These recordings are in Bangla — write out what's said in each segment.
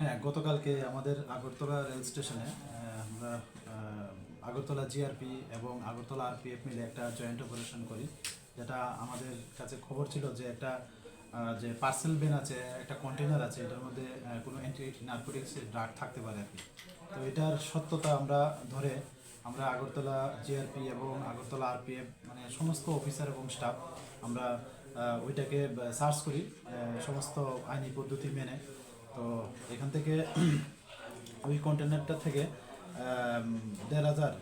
হ্যাঁ গতকালকে আমাদের আগরতলা রেল স্টেশনে আমরা আগরতলা জিআরপি এবং আগরতলা আরপিএফ মিলে একটা জয়েন্ট অপারেশন করি, যেটা আমাদের কাছে খবর ছিল যে একটা যে পার্সেল বেন আছে, একটা কন্টেনার আছে, এটার মধ্যে কোনো অ্যান্টি নার্কোটিক্সের ড্রাগ থাকতে পারে আর কি। তো এটার সত্যতা আমরা ধরে, আমরা আগরতলা জিআরপি এবং আগরতলা আরপিএফ মানে সমস্ত অফিসার এবং স্টাফ আমরা ওইটাকে সার্চ করি সমস্ত আইনি পদ্ধতি মেনে। এখান থেকে ওই কন্টেনারটা থেকে দেড় হাজার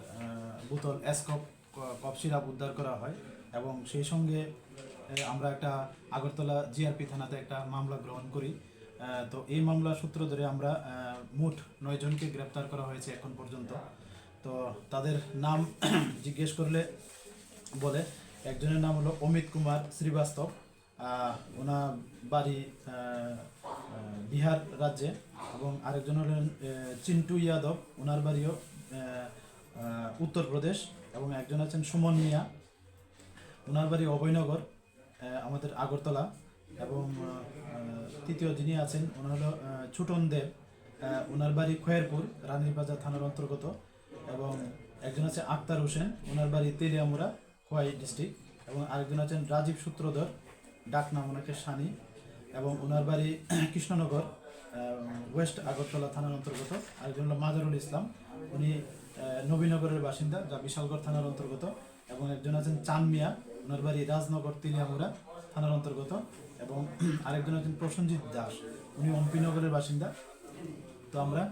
বোতল এসকপ কফ সিরাপ উদ্ধার করা হয় এবং সেই সঙ্গে আমরা একটা আগরতলা জিআরপি থানাতে একটা মামলা গ্রহণ করি। তো এই মামলা সূত্র ধরে আমরা মোট নয় জনকে গ্রেপ্তার করা হয়েছে এখন পর্যন্ত। তো তাদের নাম জিজ্ঞেস করলে বলে, একজনের নাম হলো অমিত কুমার শ্রীবাস্তব। ওনার বাড়ি বিহার রাজ্যে এবং আরেকজন হলেন চিন্টু ইয়াদব। ওনার বাড়িও উত্তরপ্রদেশ এবং একজন আছেন সুমন মিয়া। ওনার বাড়ি অভয়নগর আমাদের আগরতলা এবং তৃতীয় যিনি আছেন, ওনার হলো ছুটন দেব। ওনার বাড়ি খয়েরপুর, রানীরবাজার থানার অন্তর্গত এবং একজন আছে আক্তার হোসেন। ওনার বাড়ি তেলিয়ামুড়া, খোয়াই ডিস্ট্রিক্ট এবং আরেকজন আছেন রাজীব সূত্রধর। ডাক নাম ওনাকে সানি এবং ওনার বাড়ি কৃষ্ণনগর ওয়েস্ট আগরতলা থানার অন্তর্গত আরেকজন হলো মাজারুল ইসলাম। উনি নবীনগরের বাসিন্দা যা বিশালগড় থানার অন্তর্গত এবং একজন আছেন চান মিয়া। ওনার বাড়ি রাজনগর, তিলিয়ামুড়া থানার অন্তর্গত এবং আরেকজন আছেন প্রসেনজিৎ দাস। উনি অম্পিনগরের বাসিন্দা। তো আমরা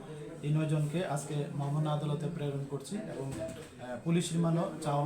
এই নয়জনকে আজকে মহামান্য আদালতে প্রেরণ করছি এবং পুলিশ রিমান্ডও চাওয়া